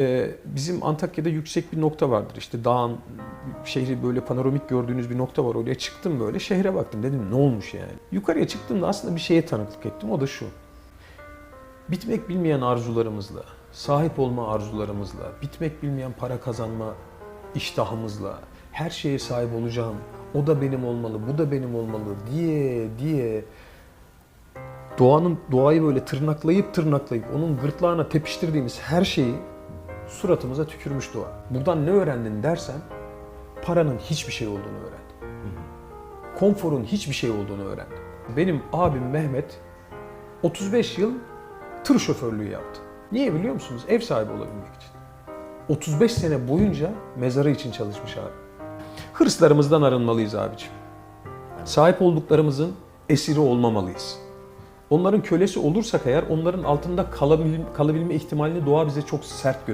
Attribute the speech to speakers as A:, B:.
A: Ee, bizim Antakya'da yüksek bir nokta vardır. İşte dağın, şehri böyle panoramik gördüğünüz bir nokta var. Oraya çıktım böyle, şehre baktım. Dedim ne olmuş yani? Yukarıya çıktığımda aslında bir şeye tanıklık ettim. O da şu. Bitmek bilmeyen arzularımızla, sahip olma arzularımızla, bitmek bilmeyen para kazanma iştahımızla, her şeye sahip olacağım, o da benim olmalı, bu da benim olmalı diye diye doğanın doğayı böyle tırnaklayıp tırnaklayıp onun gırtlağına tepiştirdiğimiz her şeyi suratımıza tükürmüş doğa. Buradan ne öğrendin dersen paranın hiçbir şey olduğunu öğrendim. Konforun hiçbir şey olduğunu öğrendim. Benim abim Mehmet 35 yıl tır şoförlüğü yaptı. Niye biliyor musunuz? Ev sahibi olabilmek için. 35 sene boyunca mezarı için çalışmış abi. Hırslarımızdan arınmalıyız abicim. Sahip olduklarımızın esiri olmamalıyız. Onların kölesi olursak eğer onların altında kalabil- kalabilme ihtimalini doğa bize çok sert gösteriyor.